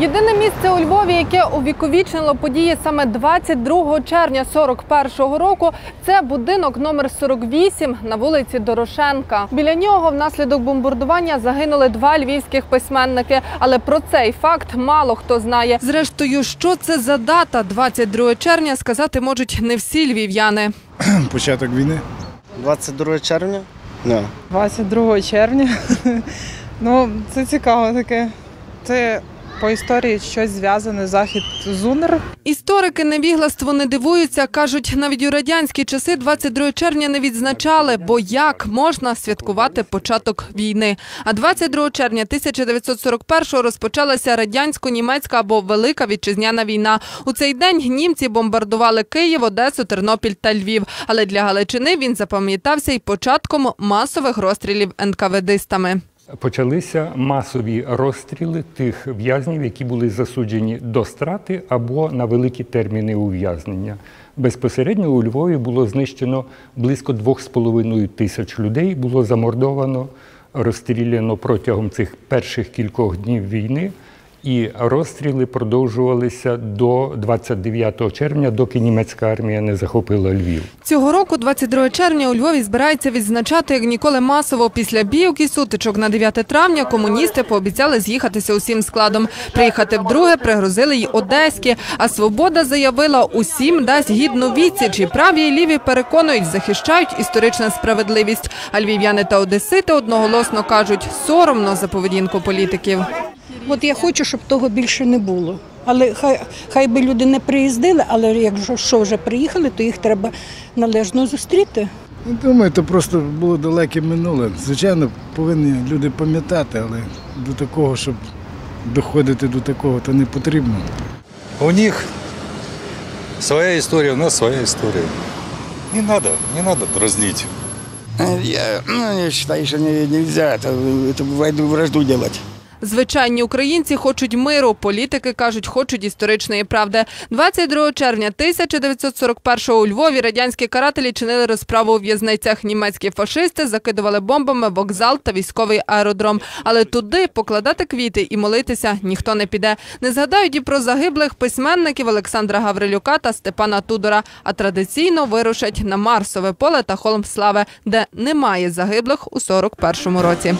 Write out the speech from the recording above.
Єдине місце у Львові, яке увіковічнило події саме 22 червня 41-го року, це будинок номер 48 на вулиці Дорошенка. Біля нього внаслідок бомбардування загинули два львівських письменники. Але про цей факт мало хто знає. Зрештою, що це за дата 22 червня, сказати можуть не всі львів'яни. початок війни. 22 червня? Не. 22 червня. ну, це цікаво таке. Це по історії щось зв'язане захід Зунер. Історики невігластву не дивуються. кажуть, навіть у радянські часи 22 червня не відзначали, бо як можна святкувати початок війни. А 22 червня 1941-го розпочалася радянсько-німецька або Велика вітчизняна війна. У цей день німці бомбардували Київ, Одесу, Тернопіль та Львів. Але для Галичини він запам'ятався й початком масових розстрілів НКВДистами. Почалися масові розстріли тих в'язнів, які були засуджені до страти або на великі терміни ув'язнення. Безпосередньо у Львові було знищено близько 2,5 тисяч людей, було замордовано, розстріляно протягом цих перших кількох днів війни. І розстріли продовжувалися до 29 червня, доки німецька армія не захопила Львів. Цього року, 22 червня, у Львові збирається відзначати як ніколи масово. Після бійок і сутичок на 9 травня комуністи пообіцяли з'їхатися усім складом. Приїхати вдруге пригрозили й одеські. А свобода заявила, усім дасть гідну відсіч. І праві і ліві переконують, захищають історичну справедливість. А львів'яни та одесити одноголосно кажуть, соромно за поведінку політиків. От я хочу, щоб того більше не було. Але хай, хай би люди не приїздили, але якщо що вже приїхали, то їх треба належно зустріти. Ну, Думаю, то просто було далеке минуле. Звичайно, повинні люди пам'ятати, але до такого, щоб доходити до такого, то не потрібно. У них своя история, у нас своя история. Не надо, не надо дразнить. Я, ну, я считаю, что не- нельзя это, эту вражду делать. Звичайні українці хочуть миру. Політики кажуть, хочуть історичної правди. 22 червня 1941-го у Львові радянські карателі чинили розправу у в'язницях. Німецькі фашисти закидували бомбами вокзал та військовий аеродром. Але туди покладати квіти і молитися ніхто не піде. Не згадають і про загиблих письменників Олександра Гаврилюка та Степана Тудора. А традиційно вирушать на Марсове поле та Холм Слави, де немає загиблих у 41-му році.